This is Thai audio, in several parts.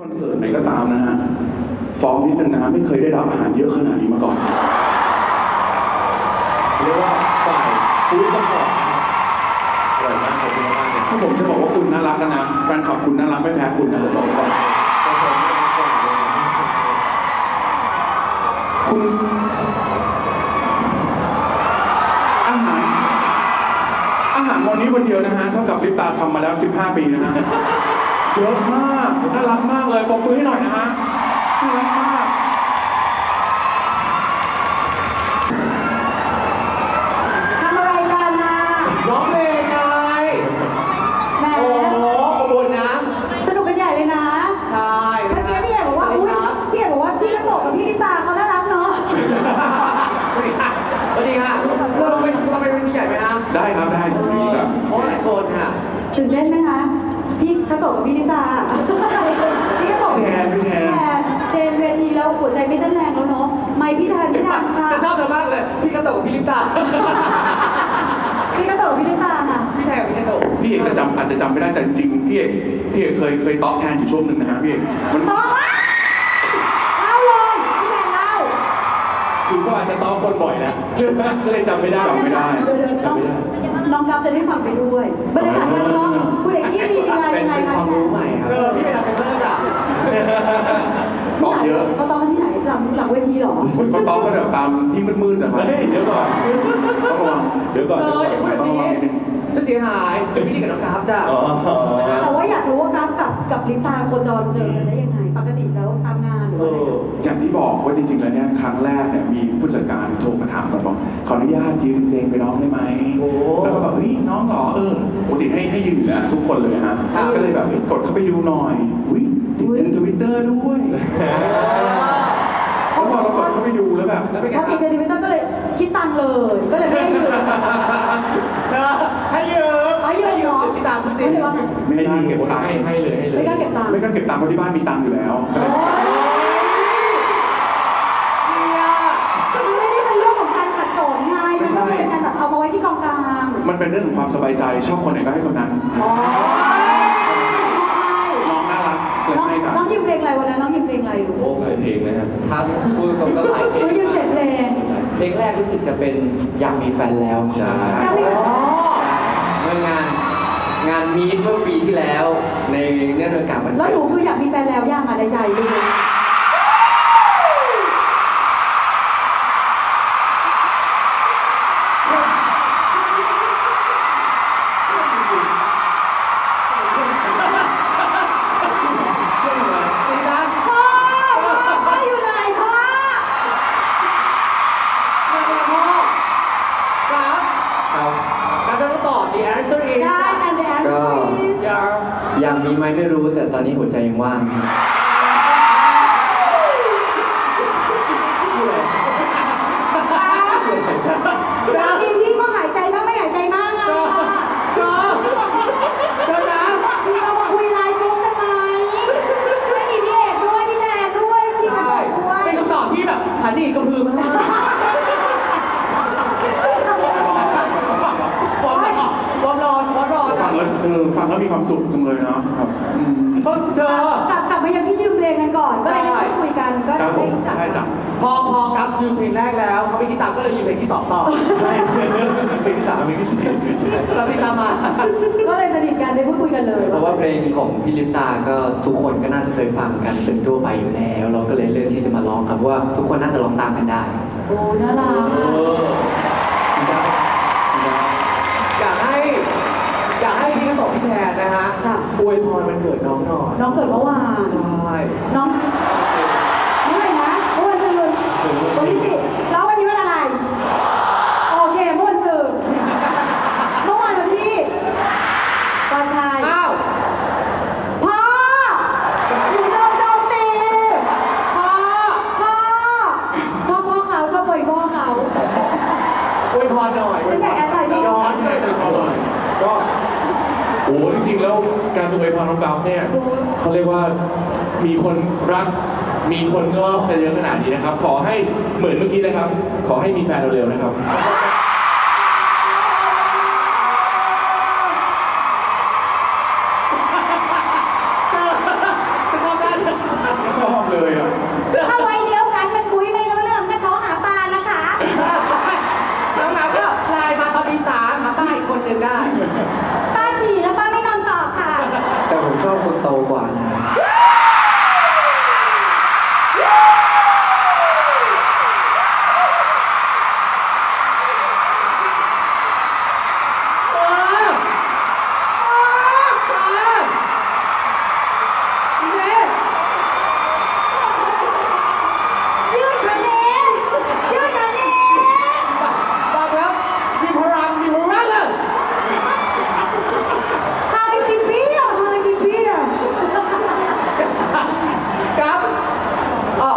คอนเสิร์ตไหนก็ตามนะฮะฟ้องนิดนึงนะฮะไม่เคยได้รับอาหารเยอะขนาดนี้มาก่อนเรียกว่าฝ่ายฟู้ดซัพพอร์ตอร่อยมากขอบคุณมากเลยถ้าผมจะบอกว่าคุณน่ารักนะแฟนคลับคุณน่ารักไม่แพ้คุณนะผมบอกไว้ก่อนขอบคุณมากเลยคุณอาหาร อาหารวันนี้วันเดียวนะฮะเท่ากับลิปตาทำมาแล้ว 15 ปีนะฮะ เยอะมากน่ารักมากเลยปรบมือให้หน่อยนะฮะน่ารักมากทำอะไรกันนะร้องเพลงไงแหมโอ้โหขบวนนะสนุกกันใหญ่เลยนะใช่เมื่อกี้พี่เอกบอกว่าอุ้ยครับพี่เอกบอกว่าพี่กระโตกกับพี่ลิตาเขาน่ารักเนาะสวัสดีค่ะสวัสดีค่ะเราไปเราไปเวทีใหญ่ไหมฮะได้ครับได้ดูดีครับเพราะหลายคนค่ะตื่นเต้นไหมคะพี่กระโตกกับพี่ลิตาพี่กระโตกพี่แทนพี่แทน เจนเวทีแล้วหัวใจไม่เต้นแรงแล้วเนาะไม่พี่แทนพี่แทนค่ะฉันชอบเธอมากเลย พี่กระโตกพี่ลิปตา พี่กระโตกกับพี่ลิตาน่ะ พี่แทนกับพี่กระโตกพี่เอกจะจำอาจจะจำไม่ได้แต่จริงๆพี่เอกพี่เอกเคยเคยต๊อกแทนอยู่ช่วงหนึ่งนะฮะพี่เอกมันต่อละเล่าเลยพี่แทนเล่า คือก็อาจจะต้องคนบ่อยนะ ก็เลยจำไม่ได้ จำไม่ได้เดี๋ยวๆน้องจำไม่ได้น้องกัฟจะได้ฟังไปด้วยบรรยากาศการร้องคุณเอกกี้มีอะไร เป็นยังไงเป็นคะความรู้ใหม่ครับ เออพี่เป็นอะไรเซนเตอร์จ้ะต๊อกเยอะเขาต้องที่ไหนหลังหลังเวทีเหรอก็ต๊อกก็แบบตามที่มืดๆนะครับเฮ้ยเดี๋ยวก่อน ต้องระวังเดี๋ยวก่อนเอเดี๋ยวอก่อนอย่าพูดแบบนี้จะเสียหายพี่นี่กับน้องกราฟจ้ะอ๋อแต่ว่าอยากรู้ว่ากัฟกับกับลิตาโคจรเจอกันได้ยังไง ปกติแล้วตามงานหรือเอว่าอะไรออย่างที่บอกว่าจริงๆแล้วเนี่ยครั้งแรกเนี่ยมีผู้จัดการโทรมาถามก่อนบอกขออนุ ญาตยืมเพลงไปร้องได้ไหมโอ้แล้วก็แบบเฮ้ยน้องเหรอเออปกติให้ให้ยืมอยู่แล้วทุกคนเลยฮะครับก็เลยแบบเฮ้ยกดเข้าไปดูหน่อยอุ้ยติดในทวิตเตอร์ด้วยแล้วพอเรากดเข้าไปดูแล้วแบบแล้วเป็นไงพอคติรัดบในทวิตเตอร์ก็เลยคิดตังค์เลย ก็เลยไม่ได้ยืมเธอให้ยืมให้ยืมเหรอที่ตามคุณสิไม่ได้ว่าไงไม่กล้าเก็บตังค์ให้ให้เลยให้เลยไม่กล้าเก็บตังค์ไม่กล้าเก็บตังค์เพราะที่บ้านมีตังค์อยู่แล้ว ความสบายใจชอบคนไหนก็ให้คนนั้นอ๋อน้องน่ารักเลยน้องให้กันน้องยิมเพลงอะไรวันนั้นน้องยิมเพลงอะไรลูกโอ้หลายเพลงเลยครับทั้งพูดตรงก็หลายเพลน้องงยิมเจ็ดเพลงเพลงแรกรู้สึกจะเป็นอยากมีแฟนแล้วใช่อยากมีแฟนอ๋อเมื่องานงานมีดเมื่อปีที่แล้วในเนื่องในโอกาสมันแล้วหนูเกิดคืออยากมีแฟนแล้วย่างอะในใจลูกสินะ พ่อพ่อพ่ออยู่ไหนพ่อ มามาพ่อครับ ครับแล้วจะต้องตอบ the answer is ใช่ and the answer is อย่าอยากมีไหมไม่รู้แต่ตอนนี้หัวใจยังว่างครับอยากกินพี่ก็หายใจบ้างไม่หายใจบ้างอะเจอเจอนะเรามาคุยไลน์กรุ๊ปกันไหมไม่มีพี่เอกด้วยพี่แทนด้วยพี่กระใช่โดดด้วยเป็นคำตอบที่แบบขันอีกกระพือมากวอร์มรอวอร์มรอวอร์มรอ ฟั จ้ะ ง แล้วเออฟังแล้วมีความสุขจังเลยเนาะครับอืมเพราะเธอกลับกลับมายังที่ยืมเพลงกันก่อน ก็เลยได้พูดคุยกันก็ครับผได้มรู้จักใช่จ้ะพอพอครับยืมเพลงแรกแล้วเขาไปที่ตามก็เลยยืมเพลงที่สองต่อเพลงที่สามเพลงที่สี่ใช่เราที่ตามมา ก็เลยสนิทกันได้พูดคุยกันเลยเพราะว่าเพลงของพี่ลิปตาก็ทุกคนก็น่าจะเคยฟังกันเป็นทั่วไปอยู่แล้ว เราก็เลยเลือกที่จะมาร้องครับเพราะว่าทุกคนน่าจะร้องตามกันได้ โอ้น่ารักเออ แทนนะฮะอวยพรวันเกิดน้องหน่อยน้องเกิดเมื่อวาน ใช่น้องเมื่อไหร่นะเมื่อวันซืนวันที่สิบแล้ววันนี้วันอะไร โอเคเมื่อวันซืนเมื่อวานวันที่ก็ใช่อ้าวพ่อหนูโดนโจมตี พ่อพ่อ ชอบพ่อเขาชอบบ่อยพ่อเขา อวยพรหน่อยฉันอยากแอดไลน์พ่อย้อนเลยอร่อยก็ โอ้จริงๆแล้วการจะอวยพรน้องกราฟเนี่ยเขาเรียกว่ามีคนรัก มีคนชอบกันเยอะขนาดนี้นะครับ ขอให้เหมือนเมื่อกี้นะครับ ขอให้มีแฟนเร็วๆนะครับ จะชอบกัน กว่านะครับ เออเออเออพี่เจ ยืดคะแนนยืดคะแนน ฟังแล้วมีพลังมีพลังอะ ห่างกี่ปีอะห่างกี่ปีอะ ครับอ๋อ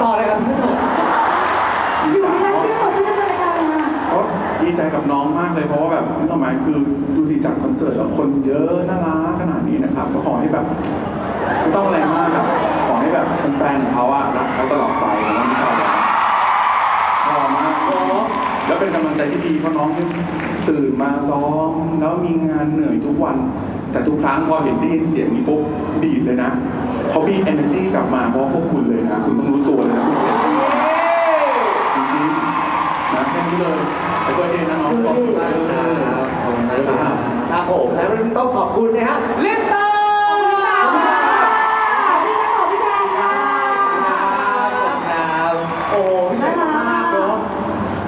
ต่อเลยครับพี่ต่อ อยู่ในนั้นที่ต่อฉันดำเนินรายการเลยนะ ก็ดีใจกับน้ องมากเลยเพราะว่าแบบนึกออกไหมคือดูดีจากคอนเสิร์ตแล้วคนเยอะน่ารักขนาดนี้นะครับ ก็ขอให้แบบไม่ต้องอะไรมากครับ ขอให้แบบแฟนๆของเขาอะรักเขาตลอดไปแล้วไม่ต้องแล้วพอมากแล้วเป็นกำลังใจที่ดีเพราะน้องตื่นมาซ้อมแล้วมีงานเหนื่อยทุกวัน แต่ทุกครั้งพอเห็นได้ยินเสียงนี้ปุ๊บดีดเลยนะเขามี energy กลับมาเพราะพวกคุณเลยนะ คุณต้องรู้ตัวเลยนะคุณ ผมแล้วต้องขอบคุณนะฮะลิปตาพี่ก็ตอบพี่แทนค่ะครับโอ้พิเศษมากเนาะ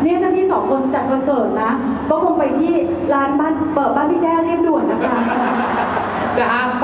เนี่ยถ้าพี่สองคนจัดคอนเสิร์ตนะ ก็คงไปที่ร้านบ้านเปิดบ้านพี่แจ้เรียบด่วนนะคะ นะฮะบ้าน